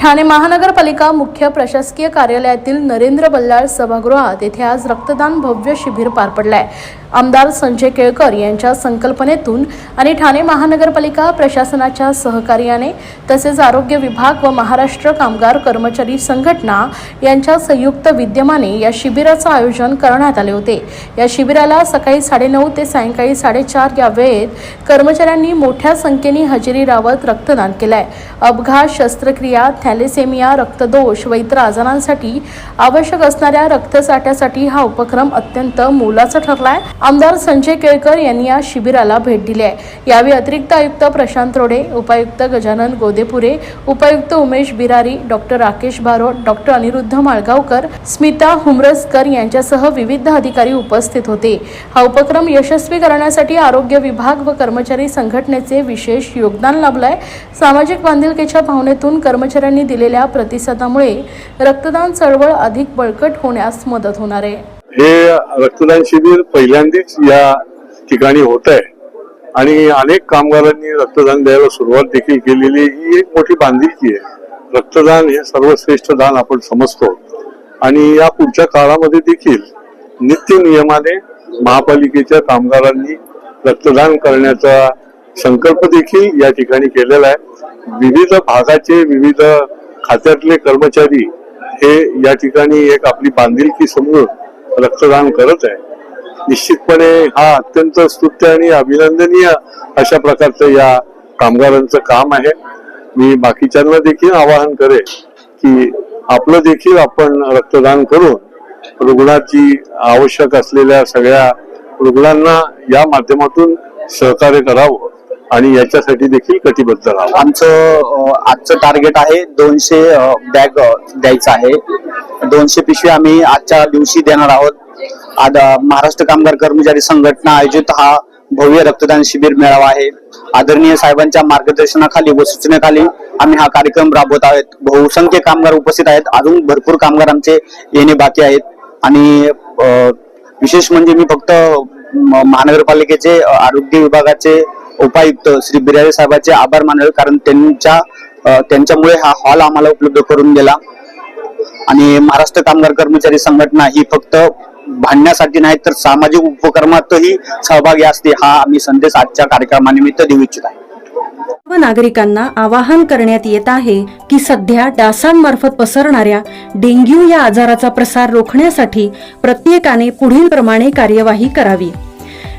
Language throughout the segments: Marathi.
ठाणे महानगरपालिका मुख्य प्रशासकीय कार्यालयातील नरेंद्र बल्लाळ सभागृहात येथे आज रक्तदान भव्य शिबिर पार पडलाय. आमदार संजय केळकर यांच्या संकल्पनेतून आणि ठाणे महानगरपालिका प्रशासनाच्या सहकार्याने तसेच आरोग्य विभाग व महाराष्ट्र कामगार कर्मचारी संघटना यांच्या संयुक्त विद्यमाने या शिबिराचं आयोजन करण्यात आले होते. या शिबिराला सकाळी साडेनऊ ते सायंकाळी साडेचार या वेळेत कर्मचाऱ्यांनी मोठ्या संख्येने हजेरी लावत रक्तदान केलंय. अपघात शस्त्रक्रिया थॅलेसेमिया रक्तदोष व इतर आजारांसाठी आवश्यक असणाऱ्या रक्तसाठ्यासाठी हा उपक्रम अत्यंत मोलाचा ठरलाय. आमदार संजय केळकर यांनी या शिबिराला भेट दिली आहे. यावेळी अतिरिक्त आयुक्त प्रशांत रोडे उपायुक्त गजानन गोदेपुरे उपायुक्त उमेश बिरारी डॉक्टर राकेश बारोट डॉक्टर अनिरुद्ध माळगावकर स्मिता हुमरसकर यांच्यासह विविध अधिकारी उपस्थित होते. हा उपक्रम यशस्वी करण्यासाठी आरोग्य विभाग व कर्मचारी संघटनेचे विशेष योगदान लाभलंय. सामाजिक बांधिलकीच्या भावनेतून कर्मचारी कर्मचाऱ्यांनी दिलेल्या प्रतिसादामुळे रक्तदान चळवळ अधिक बळकट होण्यास मदत होणार आहे. हे रक्तदान शिबिर पहिल्यांदाच या ठिकाणी होत आहे. आणि अनेक कामगारांनी रक्तदान द्यायला सुरुवात देखील केलेली ही एक मोठी बांधिलकी आहे. रक्तदान हे सर्वश्रेष्ठ दान आपण समजतो. आणि या पुढच्या काळामध्ये देखील नित्य नियमाने महापालिकेच्या कामगारांनी रक्तदान करण्याचा संकल्प देखील या ठिकाणी केलेला आहे. विविध भागाचे विविध खात्यातले कर्मचारी हे या ठिकाणी एक आपली बांधिलकी समजून रक्तदान करत आहे निश्चितपणे हा अत्यंत स्तुत्य आणि अभिनंदनीय अशा प्रकारचं या कामगारांचं काम आहे. मी बाकीच्यांना देखील आवाहन करेन की आपलं देखील आपण रक्तदान करून रुग्णाची आवश्यक असलेल्या सगळ्या रुग्णांना या माध्यमातून सहकार्य करावं. आणि याच्यासाठी देखील कटिबद्ध राहावं. आमचं आजचं टार्गेट आहे दोनशे बॅग द्यायचं आहे. दोनशे पिशवी आम्ही आजच्या दिवशी देणार आहोत. आज महाराष्ट्र कामगार कर्मचारी संघटना आयोजित हा भव्य रक्तदान शिबिर मेळावा आहे. आदरणीय साहेबांच्या मार्गदर्शनाखाली व सूचनेखाली आम्ही हा कार्यक्रम राबवत आहोत. बहुसंख्य कामगार उपस्थित आहेत. अजून भरपूर कामगार आमचे येणे बाकी आहेत. आणि विशेष म्हणजे मी फक्त म- महानगरपालिकेचे आरोग्य विभागाचे उपायुक्त श्री बिरारे साहेबांचे आभार मानले कारण त्यांच्या त्यांच्यामुळे हा हॉल आम्हाला उपलब्ध करून दिला आणि महाराष्ट्र कामगार कर्मचारी संघटना ही फक्त भांडण्यासाठी नाही तर सामाजिक उपक्रमातही सहभागी असते हा आम्ही संदेश आजच्या कार्यक्रमानिमित्त देऊ इच्छित आहे. सर्व नागरिकांना आवाहन करण्यात येत आहे की सध्या डासांमार्फत पसरणाऱ्या डेंग्यू या आजाराचा प्रसार रोखण्यासाठी प्रत्येकाने पुढील प्रमाणे कार्यवाही करावी.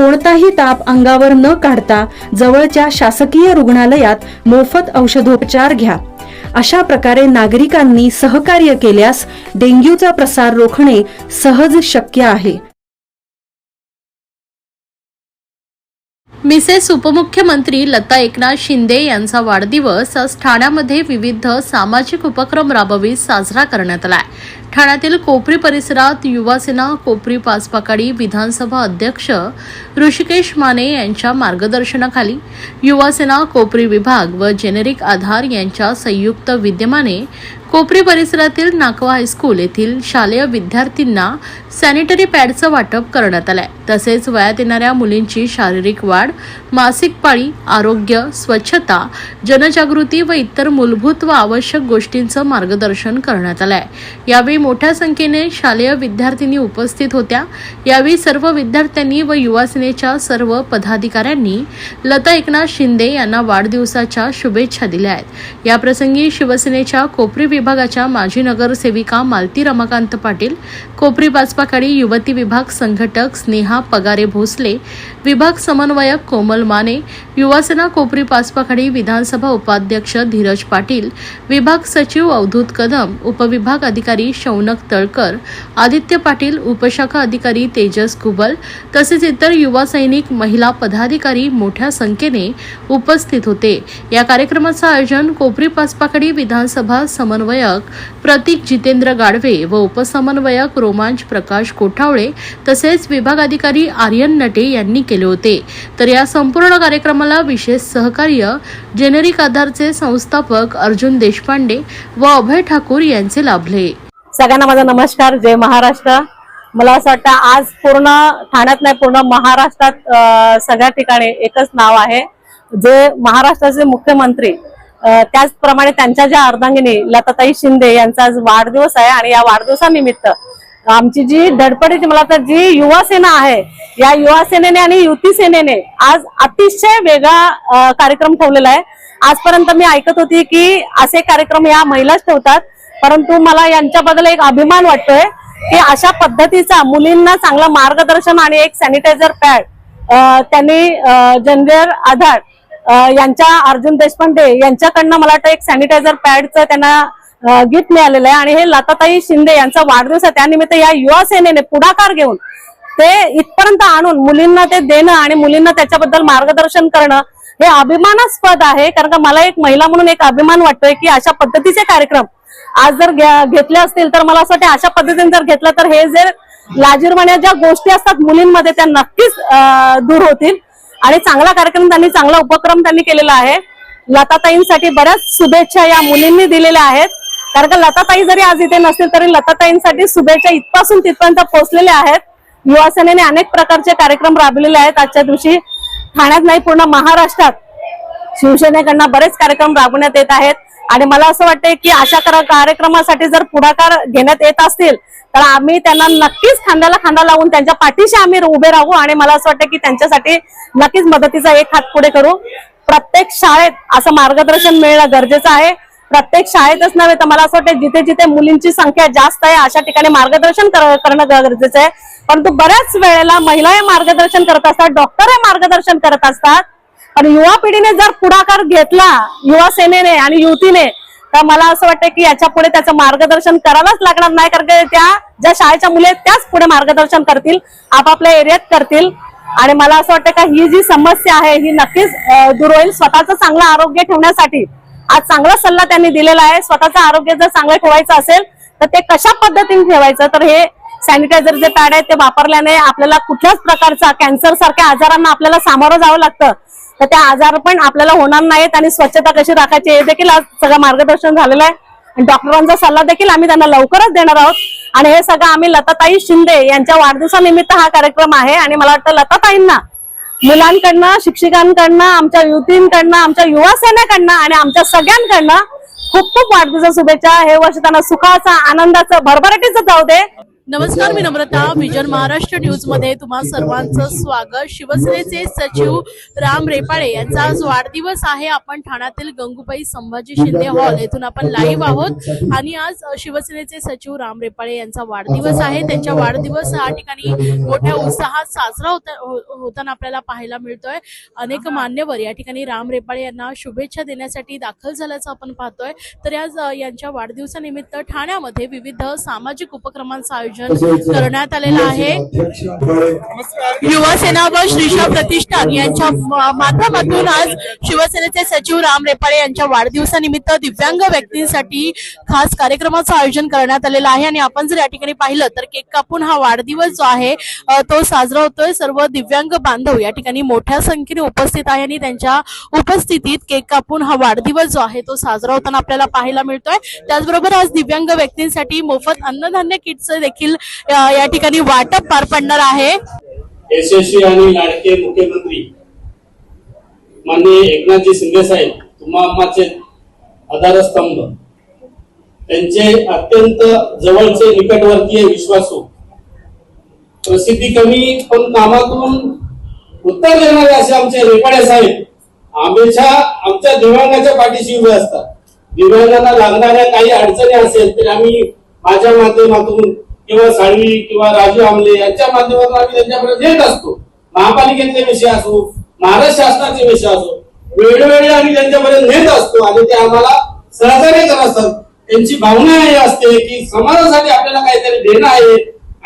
कोणताही ताप अंगावर न काढता जवळच्या शासकीय रुग्णालयात मोफत औषधोपचार घ्या. अशा प्रकारे नागरिकांनी सहकार्य केल्यास डेंग्यूचा प्रसार रोखणे सहज शक्य आहे. मिसेस उपमुख्यमंत्री लता एकनाथ शिंदे यांचा वाढदिवस आज ठाण्यामध्ये विविध सामाजिक उपक्रम राबवीत साजरा करण्यात आला ठाण्यातील कोपरी परिसरात युवासेना कोपरी पाचपाकाडी विधानसभा अध्यक्ष ऋषिकेश माने यांच्या मार्गदर्शनाखाली युवासेना कोपरी विभाग व जेनेरिक आधार यांच्या संयुक्त विद्यमाने कोपरी परिसरातील नाकवा हायस्कूल येथील शालेय विद्यार्थ्यांना सॅनिटरी पॅडचं वाटप करण्यात आलंय. तसेच वयात येणाऱ्या मुलींची शारीरिक वाढ मासिक पाळी आरोग्य स्वच्छता जनजागृती व इतर मूलभूत व आवश्यक गोष्टींचं मार्गदर्शन करण्यात आलंय. यावेळी मोठ्या संख्येने शालेय विद्यार्थिनी उपस्थित होत्या. यावेळी सर्व विद्यार्थ्यांनी व युवासेनेच्या सर्व पदाधिकाऱ्यांनी लता एकनाथ शिंदे यांना वाढदिवसाच्या शुभेच्छा दिल्या आहेत. याप्रसंगी शिवसेनेच्या कोपरी विभागाच्या माजी नगरसेविका मालती रमाकांत पाटील कोपरी बाजपाखाडी युवती विभाग संघटक स्नेहा पगारे भोसले विभाग समन्वयक कोमल माने युवासेना कोपरी पाचपाखाडी विधानसभा उपाध्यक्ष धीरज पाटील विभाग सचिव अवधूत कदम उपविभाग अधिकारी शौनक तळकर आदित्य पाटील उपशाखा अधिकारी तेजस कुबल तसेच इतर युवा सैनिक महिला पदाधिकारी मोठ्या संख्येने उपस्थित होते. या कार्यक्रमाचं आयोजन कोपरी पाचपाकडी विधानसभा समन्वयक प्रतीक जितेंद्र गाडवे व उपसमन्वयक रोमांच प्रकाश कोठावळे तसेच विभाग अधिकारी आर्यन नटे यांनी केले होते. तर या संपूर्ण कार्यक्रमाला विशेष सहकार्य जेनेरिक आधारचे संस्थापक अर्जुन देशपांडे व अभय ठाकूर यांचे लाभले. सगळ्यांना माझा नमस्कार. जय महाराष्ट्र. मला असं वाटतं आज पूर्ण ठाण्यात नाही पूर्ण महाराष्ट्रात सगळ्या ठिकाणी एकच नाव आहे. जे महाराष्ट्राचे मुख्यमंत्री त्याचप्रमाणे त्यांच्या ज्या अर्धांगिनी लताताई शिंदे यांचा आज वाढदिवस आहे आणि या वाढदिवसानिमित्त आमची जी धडपडीची मला तर जी युवा सेना आहे या युवा सेनेने आणि युती सेनेने आज अतिशय वेगळा कार्यक्रम ठेवलेला आहे. आजपर्यंत मी ऐकत होती की असे कार्यक्रम या महिलाच ठेवतात परंतु मला यांच्याबद्दल एक अभिमान वाटतोय की अशा पद्धतीचा मुलींना चांगलं मार्गदर्शन आणि एक सॅनिटायझर पॅड त्यांनी जनरल आधार यांच्या अर्जुन देशपांडे यांच्याकडनं मला वाटतं एक सॅनिटायझर पॅडचं त्यांना गिफ्ट मिळालेलं आहे. आणि हे लताताई शिंदे यांचा वाढदिवस आहे. त्यानिमित्त या युवा सेनेने पुढाकार घेऊन ते इथपर्यंत आणून मुलींना ते देणं आणि मुलींना त्याच्याबद्दल मार्गदर्शन करणं हे अभिमानास्पद आहे. कारण का मला एक महिला म्हणून एक अभिमान वाटतोय की अशा पद्धतीचे कार्यक्रम आज जर घेतले असतील तर मला असं वाटतं अशा पद्धतीने जर घेतलं तर हे जे लाजीरवाण्या ज्या गोष्टी असतात मुलींमध्ये त्या नक्कीच दूर होतील. आणि चांगला कार्यक्रम त्यांनी चांगला उपक्रम त्यांनी केलेला आहे. लताताईंसाठी बऱ्याच शुभेच्छा या मुलींनी दिलेल्या आहेत. कारण का लताताई जरी आज इथे नसतील तरी लताताईंसाठी शुभेच्छा इथपासून तिथपर्यंत पोहोचलेल्या आहेत. युवा सेनेने अनेक प्रकारचे कार्यक्रम राबलेले आहेत. आजच्या दिवशी ठाण्यात नाही पूर्ण महाराष्ट्रात शिवसेनेकडनं बरेच कार्यक्रम राबवण्यात येत आहेत. आणि मला असं वाटतंय की अशा कार्यक्रमासाठी जर पुढाकार घेण्यात येत असतील तर आम्ही त्यांना नक्कीच खांद्याला खांदा लावून त्यांच्या पाठीशी आम्ही उभे राहू आणि मला असं वाटतं की त्यांच्यासाठी नक्कीच मदतीचा एक हात पुढे करू. प्रत्येक शाळेत असं मार्गदर्शन मिळणं गरजेचं आहे. प्रत्येक शाळेतच नव्हे तर मला असं वाटतं जिथे जिथे मुलींची संख्या जास्त आहे अशा ठिकाणी मार्गदर्शन करणं गरजेचं आहे. परंतु बऱ्याच वेळेला महिला हे मार्गदर्शन करत असतात डॉक्टर हे मार्गदर्शन करत असतात. पण युवा पिढीने जर पुढाकार घेतला युवा सेनेने आणि युतीने तर मला असं वाटतं की याच्यापुढे त्याचं मार्गदर्शन करायलाच लागणार नाही कारण की त्या ज्या शाळेच्या मुली आहेत, त्याच पुढे मार्गदर्शन करतील आपापल्या एरियात करतील. आणि मला असं वाटतं का ही जी समस्या आहे ही नक्कीच दूर होईल स्वतःचं चांगलं आरोग्य ठेवण्यासाठी. आज चांगला सल्ला त्यांनी दिलेला आहे. स्वतःचं आरोग्य जर चांगलं ठेवायचं असेल तर ते कशा पद्धतीने ठेवायचं? तर हे सॅनिटायझर जे पॅड आहेत ते वापरल्याने आपल्याला कुठल्याच प्रकारचा कॅन्सर सारख्या आजारांना आपल्याला सामोरं जावं लागतं. तर त्या आजार पण आपल्याला होणार नाहीत आणि स्वच्छता कशी राखायची हे देखील आज सगळं मार्गदर्शन झालेलं आहे. आणि डॉक्टरांचा सल्ला देखील आम्ही त्यांना लवकरच देणार आहोत. आणि हे सगळं आम्ही लताताई शिंदे यांच्या वाढदिवसानिमित्त हा कार्यक्रम आहे आणि मला वाटतं लताताईंना मुलांकडनं शिक्षकांकडनं आमच्या युतींकडनं आमच्या युवा सेनेकडनं आणि आमच्या सगळ्यांकडनं खूप खूप वाढदिवसा शुभेच्छा. हे वर्ष त्यांना सुखाचा आनंदाचं भरभराटीचं जाऊ दे. नमस्कार मी नम्रता विजन महाराष्ट्र न्यूजमध्ये तुम्हा सर्वांचं स्वागत. शिवसेनेचे सचिव राम रेपाळे यांचा आज वाढदिवस आहे. आपण ठाण्यातील गंगूबाई संभाजी शिंदे हॉल येथून आपण लाईव्ह आहोत. आणि आज शिवसेनेचे सचिव राम रेपाळे यांचा वाढदिवस आहे. त्यांच्या वाढदिवस या ठिकाणी मोठ्या उत्साहात साजरा होता हो- होताना आपल्याला पाहायला मिळतोय. अनेक मान्यवर या ठिकाणी राम रेपाळे यांना शुभेच्छा देण्यासाठी दाखल झाल्याचं आपण पाहतोय. तर आज यांच्या वाढदिवसानिमित्त ठाण्यामध्ये विविध सामाजिक उपक्रमांचं आयोजन आयोजन करण्यात आलेलं आहे. युवा सेना व श्रीशा प्रतिष्ठान यांच्या माध्यमातून आज शिवसेनेचे सचिव राम रेपाळे यांच्या वाढदिवसानिमित्त दिव्यांग व्यक्तींसाठी खास कार्यक्रमाचं आयोजन करण्यात आलेलं आहे. आणि आपण जर या ठिकाणी पाहिलं तर केक कापून हा वाढदिवस जो आहे तो साजरा होतोय. सर्व दिव्यांग बांधव या ठिकाणी मोठ्या संख्येने उपस्थित आहे आणि त्यांच्या उपस्थितीत केक कापून हा वाढदिवस जो आहे तो साजरा होताना आपल्याला पाहायला मिळतोय. त्याचबरोबर आज दिव्यांग व्यक्तींसाठी मोफत अन्नधान्य किटचं देखील देखील या ठिकाणी वाटप पार पडणार आहे. यशस्वी आणि लाडके मुख्यमंत्री माननीय एकनाथजी शिंदे साहेब तुम्हाचे आधारस्तंभ. त्यांचे अत्यंत जवळचे निकटवर्तीय विश्वासू. प्रसिद्धी कमी पण कामातून उत्तर देणारे असे आमचे रेपाडे साहेब आमच्या आमच्या दिव्यांगाच्या पाठीशी उभे असतात. दिव्यांगांना लागणाऱ्या काही अडचणी असेल तर आम्ही माझ्या माध्यमातून किंवा साळवी किंवा राजू आमले यांच्या माध्यमातून आम्ही त्यांच्यापर्यंत येत असतो. महापालिकेतले विषय असो महाराष्ट्र शासनाचे विषय असो वेळोवेळी आम्ही त्यांच्यापर्यंत नेत असतो आणि ते आम्हाला सहकार्य करत असतात. त्यांची भावना ही असते की समाजासाठी आपल्याला काहीतरी देणं आहे.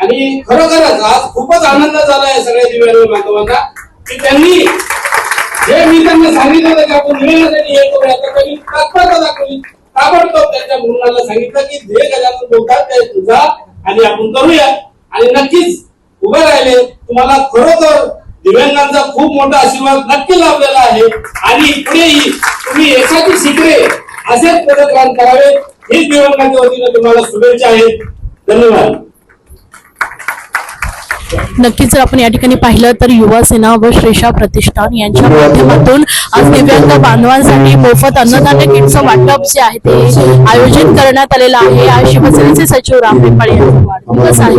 आणि खरोखरच आज खूपच आनंद झाला आहे सगळ्या दिव्यांग बांधवांना की त्यांनी जे मी त्यांना सांगितलं होतं की आपण निवेदनासाठी हे करूया तर त्यांनी तत्परता दाखवली. ताबडतोब त्यांच्या मुलांना सांगितलं की जे गजानन बोलतात ते तुझा आणि आपण करूया. आणि नक्कीच उभे राहिले. तुम्हाला खरोखर दिव्यांगांचा खूप मोठा आशीर्वाद नक्की लाभलेला आहे. आणि पुढेही तुम्ही यशाची शिखरे असेच पदक्रम करावे. हेच दिव्यांगांच्या वतीने तुम्हाला शुभेच्छा आहेत. धन्यवाद. नक्कीच जर आपण या ठिकाणी पाहिलं तर युवा सेना व श्रेषा प्रतिष्ठान यांच्या माध्यमातून आज दिव्यांग बांधवांसाठी मोफत अन्नधान्य किटचं वाटप जे आहे ते आयोजित करण्यात आलेलं आहे. आज शिवसेनेचे सचिव राम पिंपाळे यांचा वाढदिवस आहे.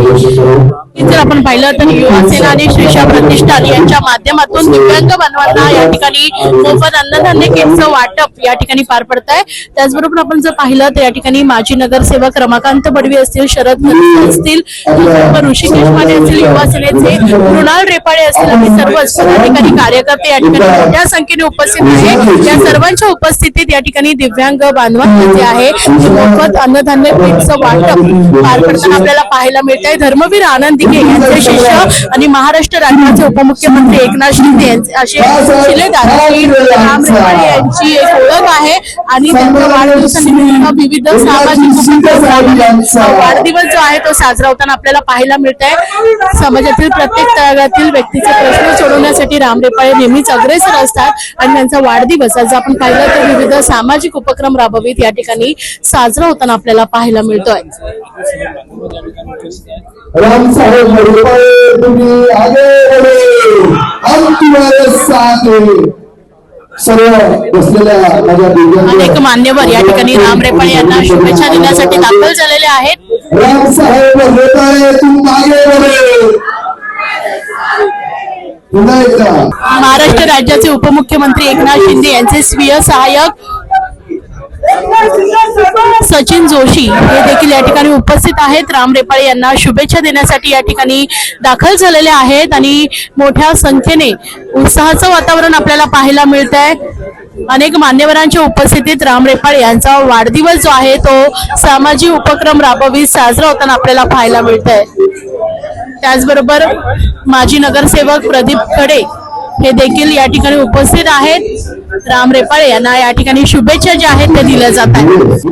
जर आपण पाहिलं तर युवा सेना आणि शिक्षा प्रतिष्ठान यांच्या माध्यमातून दिव्यांग बांधवांना या ठिकाणी मोफत अन्नधान्य किटचं वाटप या ठिकाणी पार पडत आहे त्याचबरोबर आपण जर पाहिलं तर या ठिकाणी माजी नगरसेवक रमाकांत बडवी असतील शरद असतील ऋषिकेश माने असतील युवा सेनेचे मृणाल रेपाळे असतील आणि सर्वच पदाधिकारी कार्यकर्ते या ठिकाणी मोठ्या संख्येने उपस्थित आहे. या सर्वांच्या उपस्थितीत या ठिकाणी दिव्यांग बांधवांना जे आहे मोफत अन्नधान्य किटचं वाटप पार पडताना आपल्याला पाहायला मिळत आहे धर्मवीर आनंदी यांचे शिष्य आणि महाराष्ट्र राज्याचे उपमुख्यमंत्री एकनाथ शिंदे यांचे असे शिलेदार राम यांची एक ओळख आहे. आणि त्यांच्या वाढदिवसानिमित्त विविध सामाजिक. वाढदिवस जो आहे तो साजरा होताना आपल्याला पाहायला मिळत आहे समाजातील प्रत्येक तळागातील व्यक्तीचे प्रश्न सोडवण्यासाठी राम रेपाळे नेहमीच अग्रेसर असतात आणि त्यांचा वाढदिवस आज आपण पाहिलं तर विविध सामाजिक उपक्रम राबवित या ठिकाणी साजरा होताना आपल्याला पाहायला मिळतोय. राम साहेब आगे हम तुम्हारे साथ सर्व बसलेल्या माझ्या अनेक मान्यवर या ठिकाणी राम रेपाळे यांना शुभेच्छा देण्यासाठी दाखल झालेले आहेत. राम साहेब पुन्हा एकदा महाराष्ट्र राज्याचे उपमुख्यमंत्री एकनाथ शिंदे यांचे स्वीय सहाय्यक सचिन जोशी हे देखील या ठिकाणी उपस्थित आहेत. राम रेपाळे यांना शुभेच्छा देण्यासाठी या ठिकाणी दाखल झालेले आहेत आणि मोठ्या संख्येने उत्साहाचं वातावरण आपल्याला पाहायला मिळत आहे अनेक मान्यवरांच्या उपस्थितीत राम रेपाळे यांचा वाढदिवस जो आहे तो सामाजिक उपक्रम राबवीत साजरा होताना आपल्याला पाहायला मिळत आहे त्याचबरोबर माजी नगरसेवक प्रदीप खडे हे देखील या ठिकाणी उपस्थित आहेत. राम रेपाळे यांना या ठिकाणी शुभेच्छा ज्या आहेत त्या दिल्या जात आहेत.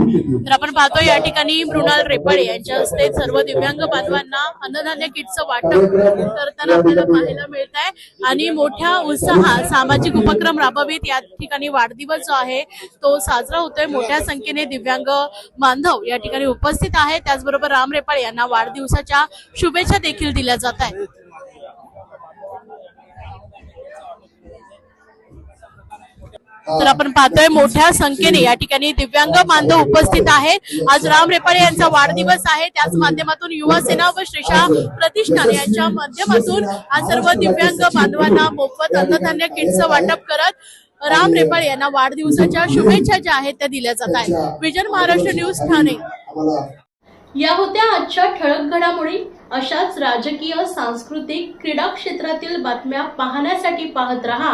तर आपण पाहतो या ठिकाणी मृणाल रेपाळे यांच्या हस्ते सर्व दिव्यांग बांधवांना अन्नधान्य किटचं वाटप करताना आपल्याला पाहायला मिळत आहे आणि मोठ्या उत्साहात सामाजिक उपक्रम राबवित या ठिकाणी वाढदिवस जो आहे तो साजरा होतोय. मोठ्या संख्येने दिव्यांग बांधव या ठिकाणी उपस्थित आहेत. त्याचबरोबर राम रेपाळे यांना वाढदिवसाच्या शुभेच्छा देखील दिल्या जात आहेत. तर आपण पाहतोय मोठ्या संख्येने या ठिकाणी दिव्यांग बांधव उपस्थित आहेत. आज राम रेपाळे यांचा वाढदिवस आहे. त्याच माध्यमातून युवा सेना व श्रेषा प्रतिष्ठान यांच्या माध्यमातून आज सर्व दिव्यांग बांधवांना मोफत अन्नधान्य किटचं वाटप करत राम रेपाळे यांना वाढदिवसाच्या शुभेच्छा ज्या आहेत त्या दिल्या जात आहेत. Vision Maharashtra news Thane. या होत्या आजच्या ठळक घडामोडी. अशाच राजकीय सांस्कृतिक क्रीडा क्षेत्रातील बातम्या पाहण्यासाठी पाहत रहा.